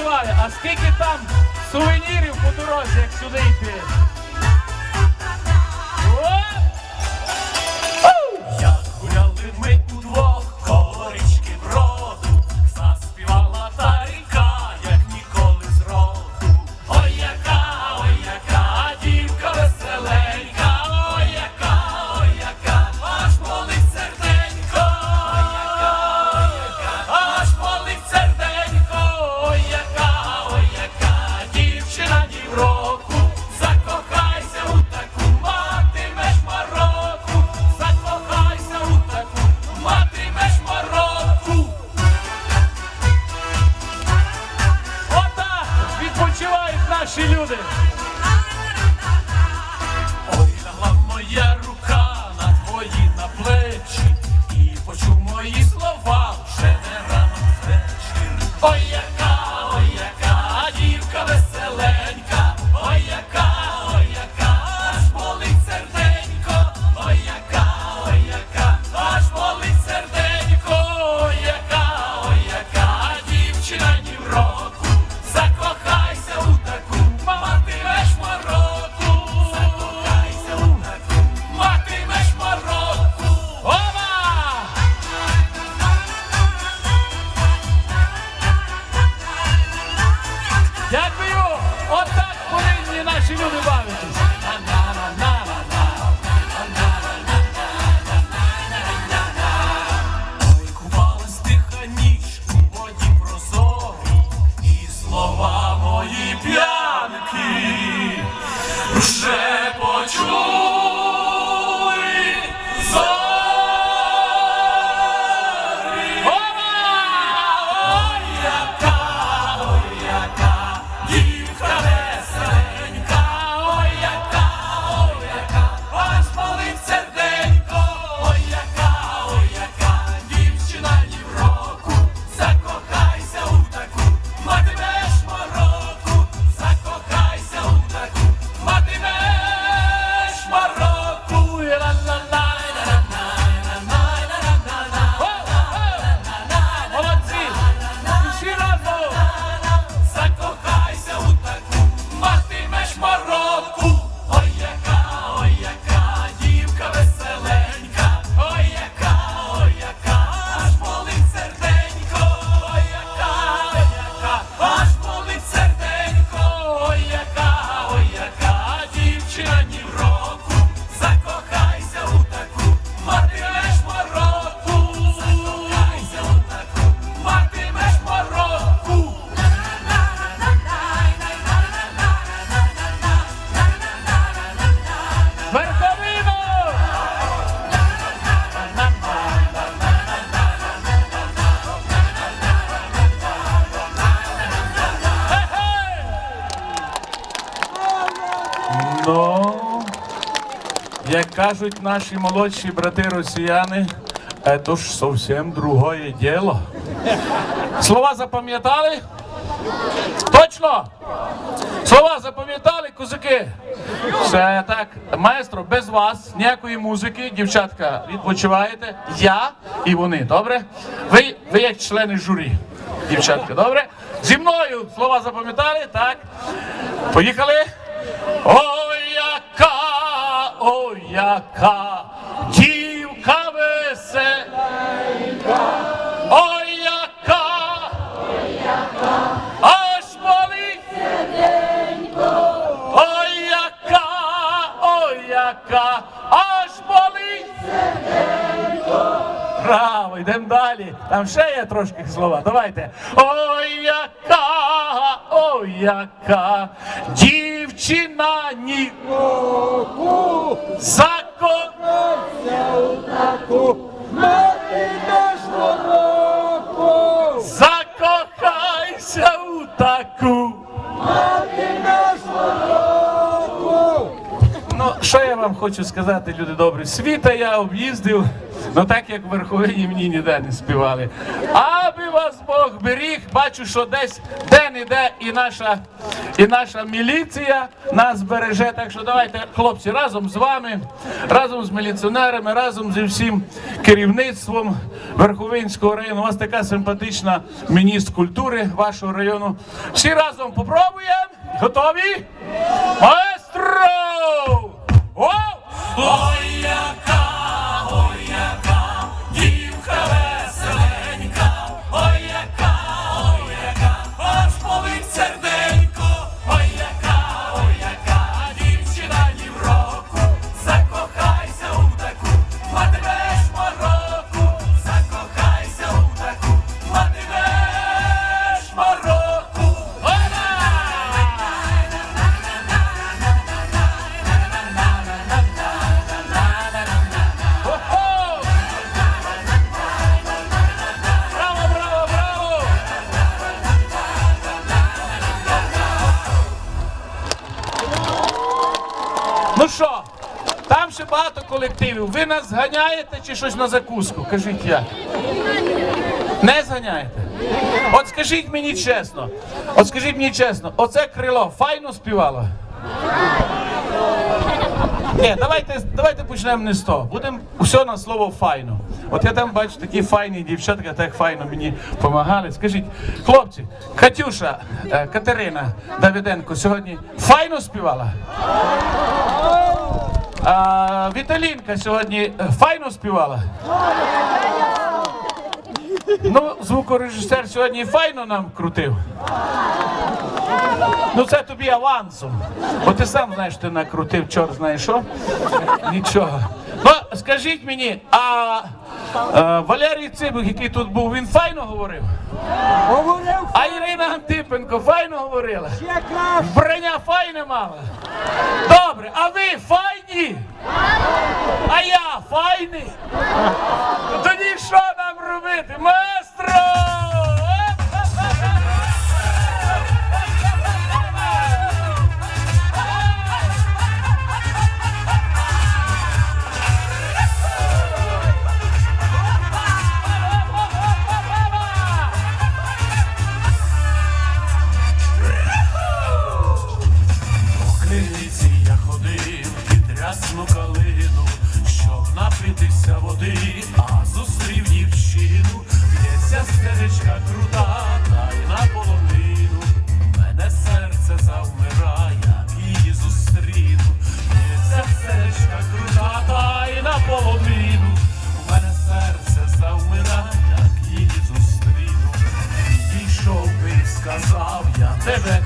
відпочивали. А скільки там сувенірів по дорозі, як сюди йти? кажуть наші молодші брати росіяни, це ж зовсім друге діло. Слова запам'ятали? Точно! Слова запам'ятали, козаки. Все так, маестро, без вас, ніякої музики, дівчатка, відпочиваєте. Я і вони, добре? Ви ви як члени журі, дівчатка, добре? Зі мною слова запам'ятали, так? Поїхали. Ой! о, яка дівка весела, о, яка, аж болить, о, яка, о, яка, аж болить. Браво, йдемо далі. Там ще є трошки слова. Давайте. Ой, яка, о, яка дівка чинані. Законайся у таку, не йдеш вороку. Закохайся у таку. Що я вам хочу сказати, люди добрі? Світа я об'їздив, ну так як в верховині мені ніде не співали. Аби вас Бог беріг, бачу, що десь де-не-де і наша і наша міліція нас береже. Так що давайте, хлопці, разом з вами, разом з міліціонерами, разом зі всім керівництвом Верховинського району. У вас така симпатична міністр культури вашого району. Всі разом попробуємо. Готові? Маестро! Оу! Ой, яка, Ну що, там ще багато колективів. Ви нас зганяєте чи щось на закуску? Кажіть я. Не зганяєте. От скажіть мені чесно, от скажіть мені чесно, оце крило файно співало? Ні, давайте, давайте почнемо не з того. Будемо все на слово файно. От я там бачу такі файні дівчатка, так файно мені допомагали. Скажіть, хлопці, Катюша, е, Катерина Давиденко сьогодні файно співала? А, Віталінка сьогодні е, файно співала? Ну, звукорежисер сьогодні файно нам крутив. Ну це тобі авансом. Бо ти сам знаєш, ти накрутив, чорт знає що. Нічого. Ну, скажіть мені, а е, Валерій Цибух, який тут був, він файно говорив? Говорив А Ірина Антипенко файно говорила? ще краще. Вбрання файне мала? Добре, а ви файні? А я файний? Стежечка крута, та й на полонину. Мене серце завмирає, її зустріну. Б'ється стежечка крута, та й на полонину. Мене серце завмирає, її зустріну. пішов би сказав, я тебе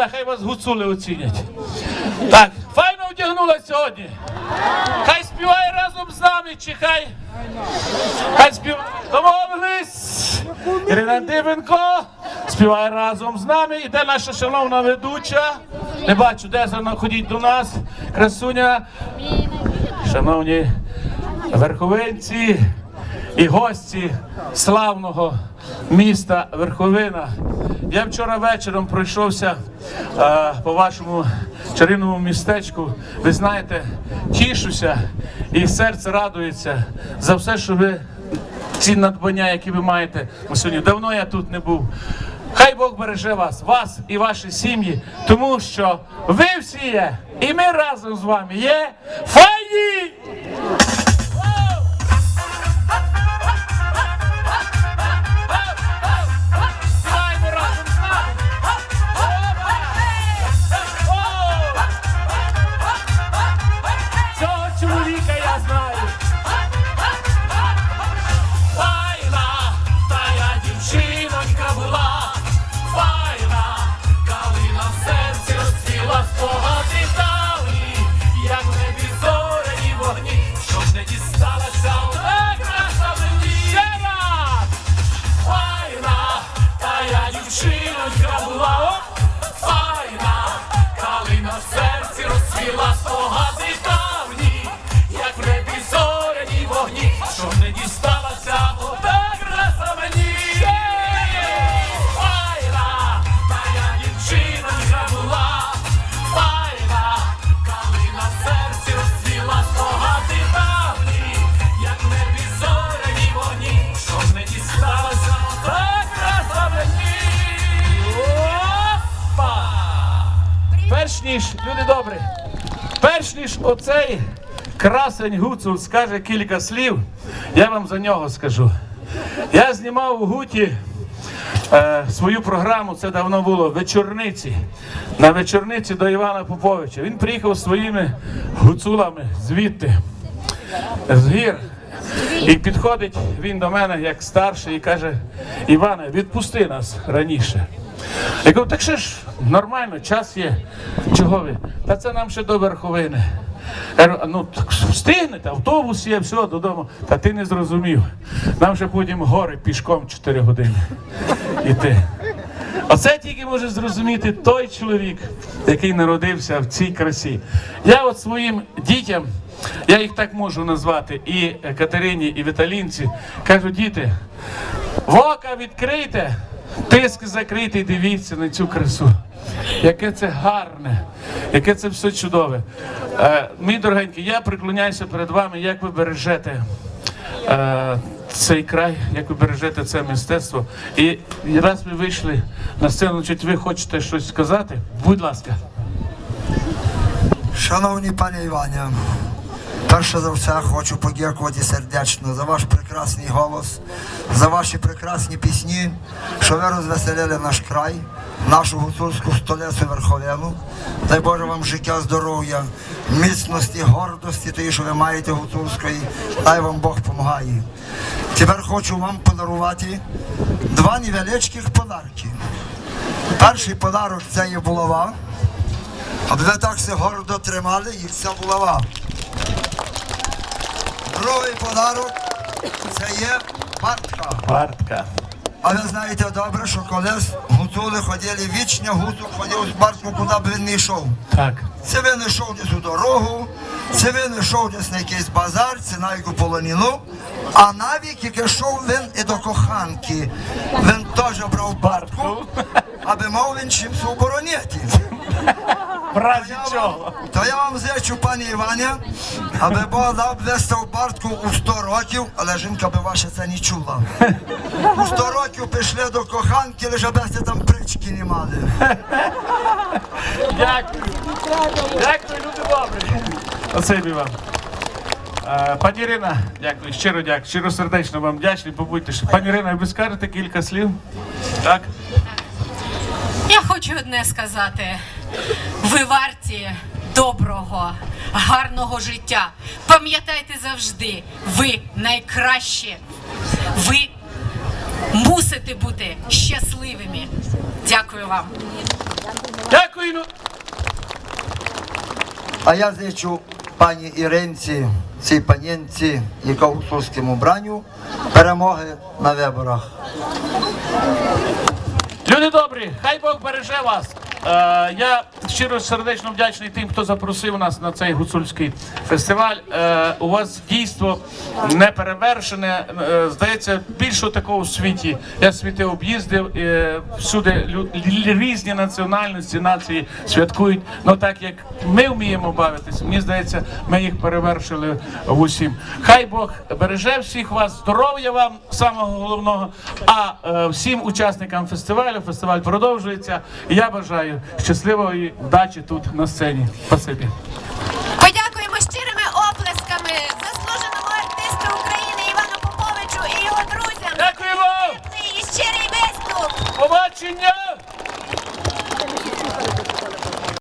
сюди, хай вас гуцули оцінять. Так, файно одягнулась сьогодні. Хай співає разом з нами, чи хай. Хай співає. Домовились. Ірина Дивенко співає разом з нами. І де наша шановна ведуча? Не бачу, де вона ходіть до нас. Красуня. Шановні верховинці і гості славного міста Верховина. Я вчора вечором пройшовся е, по вашому чарівному містечку. Ви знаєте, тішуся і серце радується за все, що ви ці надбання, які ви маєте на сьогодні. Давно я тут не був. Хай Бог береже вас, вас і ваші сім'ї, тому що ви всі є, і ми разом з вами є файні! Ніж, люди добрі, перш ніж оцей красень Гуцул скаже кілька слів, я вам за нього скажу. Я знімав у Гуті е, свою програму, це давно було, вечорниці. На вечорниці до Івана Поповича. Він приїхав своїми гуцулами звідти, з гір. І підходить він до мене як старший і каже: Іване, відпусти нас раніше. Я кажу, так ще ж нормально, час є. Чого ви? Та це нам ще до верховини. Я ну так встигнете, автобус є, все, додому. Та ти не зрозумів. Нам ще потім гори пішком 4 години іти. Оце тільки може зрозуміти той чоловік, який народився в цій красі. Я от своїм дітям, я їх так можу назвати, і Катерині, і Віталінці, кажу, діти, вока відкрийте, тиск закрийте і дивіться на цю красу. Яке це гарне, яке це все чудове. Е, мій дорогенький, я приклоняюся перед вами, як ви бережете е, цей край, як ви бережете це мистецтво. І раз ви вийшли на сцену, чи ви хочете щось сказати? Будь ласка. Шановні пане Іване, перше за все хочу подякувати сердечно за ваш прекрасний голос, за ваші прекрасні пісні, що ви розвеселили наш край, нашу гуцульську столицю Верховину. Дай Боже вам життя, здоров'я, міцності, гордості, тої, що ви маєте гуцульської. Дай вам Бог помагає. Тепер хочу вам подарувати два невеличких подарки. Перший подарок це є булава. Аби ви так все гордо тримали, і ця булава. Другий подарок це є партка. Партка. А ви знаєте добре, що колись гуцули ходили, вічня гуцул ходив з партку, куди б він не йшов. Так. Це він йшов десь у дорогу, це він йшов десь на якийсь базар, це на яку полоніну. А навіть як йшов він і до коханки, він теж брав партку, аби мав він чимсь оборонити. В разі чого. То я вам зичу, пані Іваня, аби Бог дав вистав бартку у 100 років, але жінка би ваша це не чула. У 100 років пішли до коханки, лише аби там прички не мали. Дякую. Дякую, люди добрі. Спасибі вам. Е, Пані Ірина, дякую, щиро дякую, щиро сердечно вам вдячний, побудьте. Пані Ірина, ви скажете кілька слів? Так? Я хочу одне сказати: ви варті доброго, гарного життя. Пам'ятайте завжди, ви найкращі. Ви мусите бути щасливими. Дякую вам. Дякую. А я зичу пані Іринці, цій панінці, яка в гуцульському бранню, перемоги на виборах. Люди добрі, хай Бог береже вас. Е, я щиро сердечно вдячний тим, хто запросив нас на цей гуцульський фестиваль. Е, у вас дійство неперевершене. Е, здається, більшого такого у світі. Я світи об'їздив. Всюди лю- різні національності, нації святкують. Ну так як ми вміємо бавитися, мені здається, ми їх перевершили в усім. Хай Бог береже всіх вас, здоров'я вам, самого головного. А всім учасникам фестивалю, фестиваль продовжується. Я бажаю щасливої вдачі тут на сцені. Спасибі. Подякуємо щирими оплесками заслуженому артисту України Івану Поповичу і його друзям. Дякую вам! І щирий виступ. Побачення!